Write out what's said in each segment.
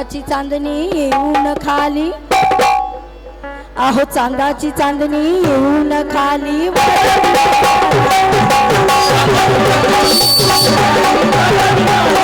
चांदाची चांदणी येऊन खाली. आहो चांदाची चांदणी येऊन खाली. पहाट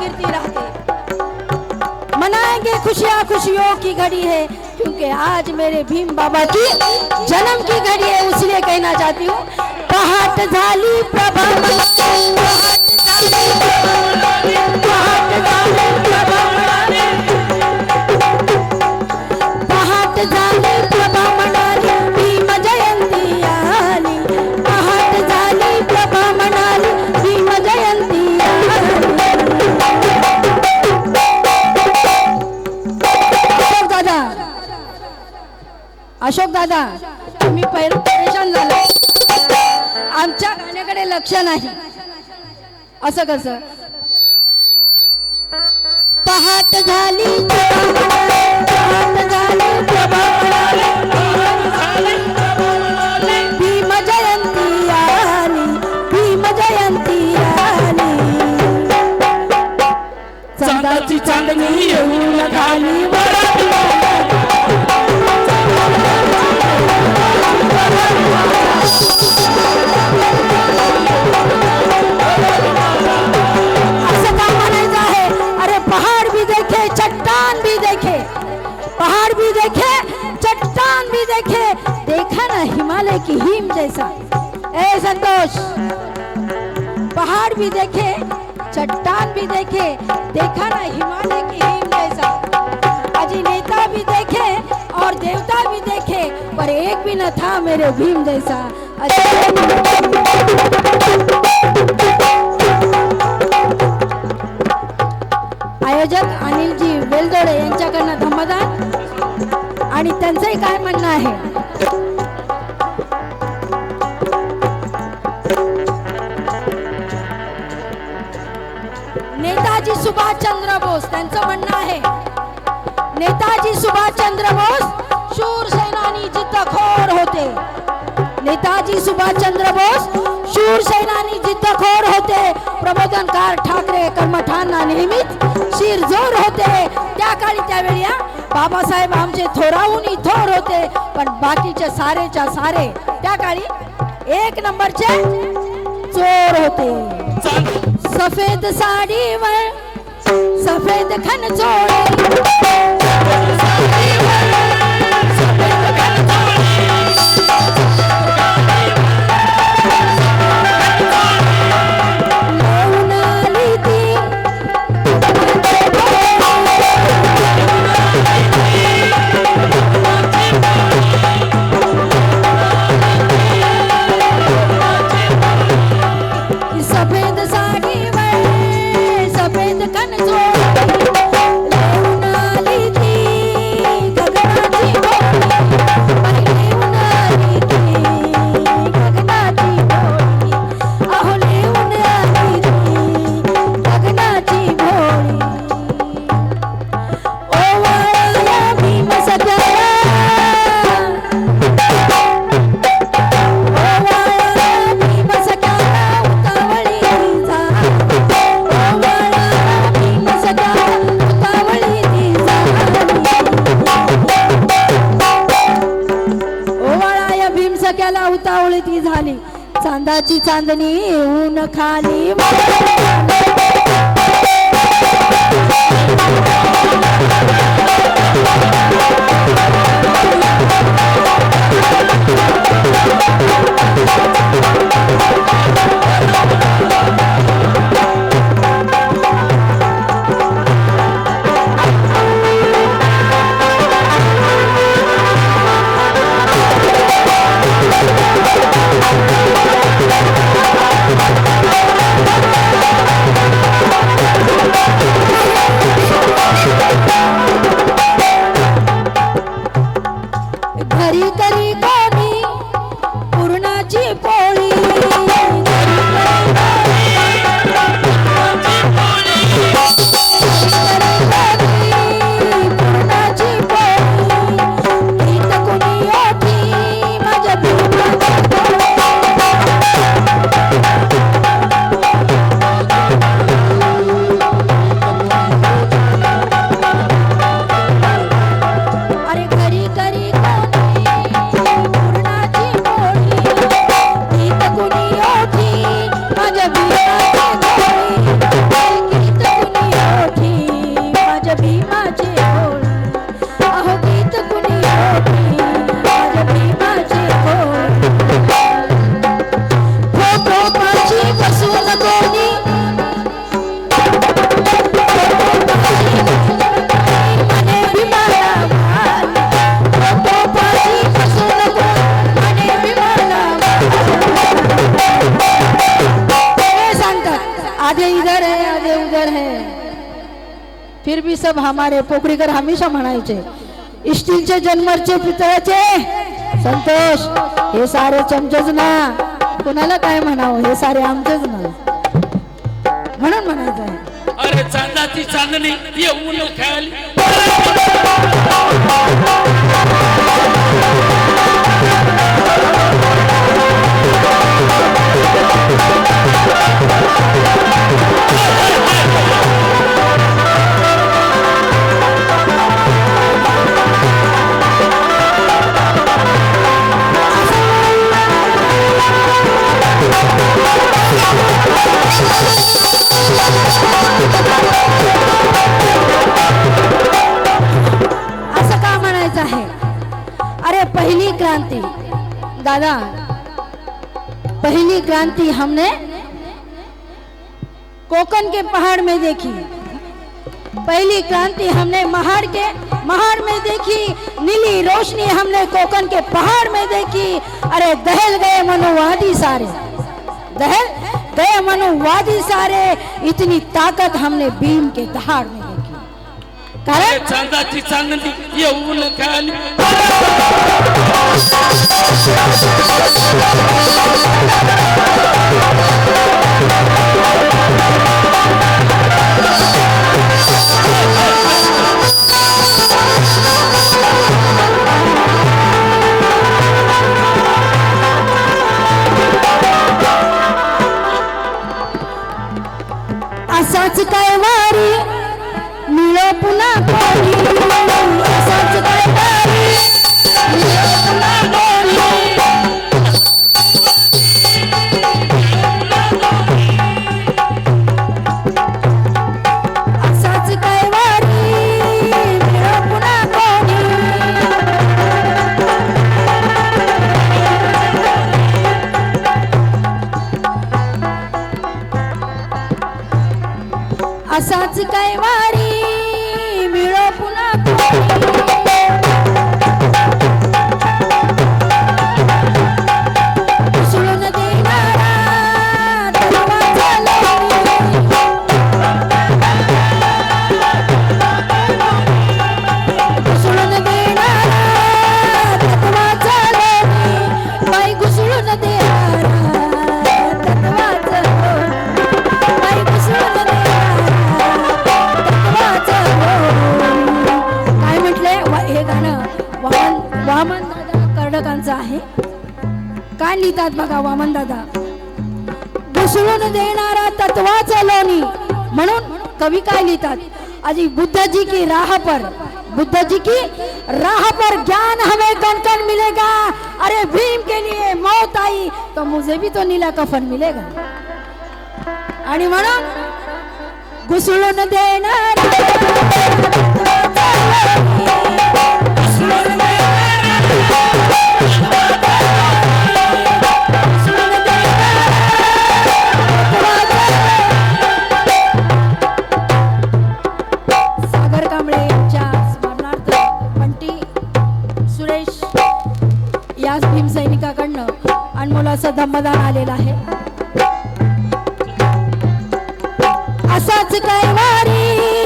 जाते रहते मनाएँगे खुशियाँ खुशियों की घड़ी है, क्योंकि आज मेरे भीम बाबा की जन्म की घड़ी है, इसलिए कहना चाहती हूँ प्रभा दादा तुम्ही पहिलं परेशान झाला आमच्या गाण्याकडे लक्ष नाही. असं कसं? पहाट झाली पहाट झाली भीम जयंती आली भीम जयंती आली. चांदाची चांदणी येऊन खाली बरा ऐसा। ए संतोष पहाड़ भी देखे चट्टान भी देखे देखा ना हिमालय की हिम जैसा। अजिनेता भी देखे और देवता भी देखे पर एक भी न था मेरे भीम जैसा। आयोजक अनिलजी वेलदोडे यांच्याकडनं धम्मदान आणि त्यांचंही काय म्हणणं आहे? नेताजी सुभाषचंद्र बोस त्यांचं म्हणणं आहे नेताजी सुभाषचंद्र बोस शूर सेनानी जिद्दखोर होते. नेताजी सुभाषचंद्र बोस शूर सेनानी जिद्दखोर होते. प्रबोधनकार ठाकरे कर्मठांना नेहमीच शिरजोर होते. त्या काळी त्यावेळी हा, बाबासाहेब आमचे थोराहून थोर होते. पण बाकीचे सारेच्या सारे त्या काळी एक नंबरचे चोर होते. सफेद साडीवर चांदणी ऊन खाली. फिर भी सब हमारे पोकळीकर हमेशा म्हणायचे स्टीलचे जन्मरचे पितळाचे. संतोष हे सारे चमचेच ना. कुणाला काय म्हणावं? हे सारे आमचेच ना. म्हणून म्हणायचं आहे. अरे चांदाची चांदणी येऊन खेळली दादा। पहली क्रांति हमने कोकन के पहाड़ में देखी। पहली क्रांति हमने महाड़ के महाड़ में देखी। नीली रोशनी हमने कोकन के पहाड़ में देखी। अरे दहल गए मनुवादी सारे। दहल गए मनुवादी सारे। इतनी ताकत हमने भीम के दहाड़ कारण चांदाची चांदणी येऊन खाली. काय लिहितात बघा वामन दादा? घुसळून देणारा तत्वाचा लोणी. म्हणून कवी काय लिहितात? अजी बुद्ध जी की राह पर बुद्ध जी की राह पर ज्ञान हमें कण कण मिलेगा अरे भीम के लिए मौत आई तो मुझे भी तो नीला कफन मिलेगा. आणि म्हणून घुसळून देणार आलेलं आहे. असाच काय वारी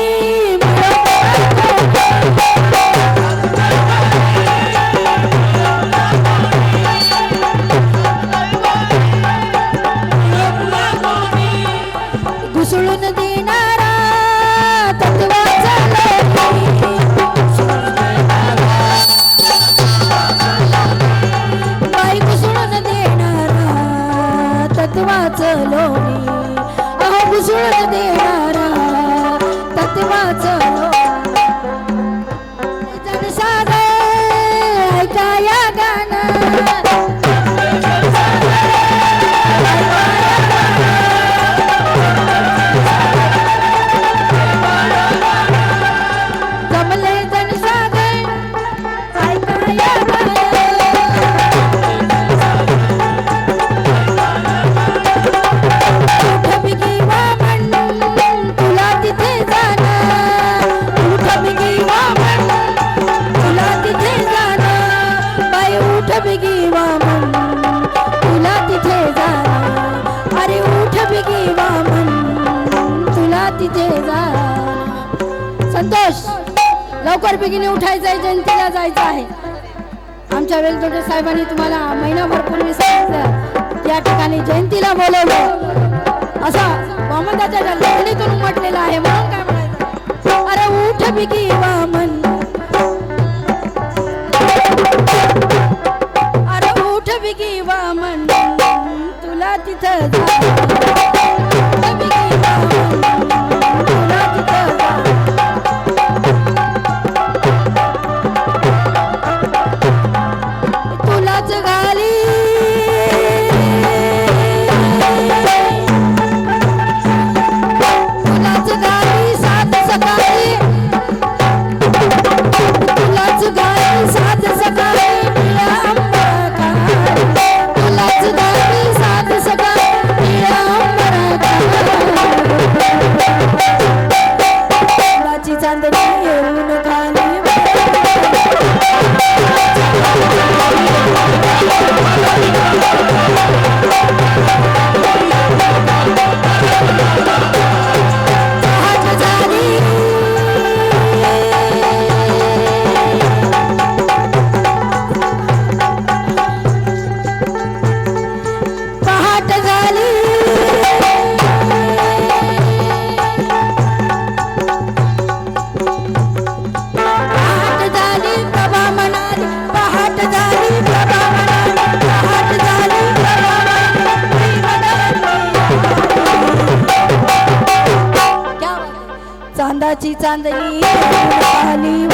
संतोष. लवकर बिगिने उठायचंय जयंतीला जायचं आहे. आमच्या वेलतोटे साहेबांनी तुम्हाला महिनाभर पूर्वी सांगितलं या ठिकाणी जयंतीला बोलवलं. असा वामनाच्या लग्नीतून उमटलेला आहे म्हणून काय म्हणायचं? अरे उठ बिगी वामन. चांदणी आली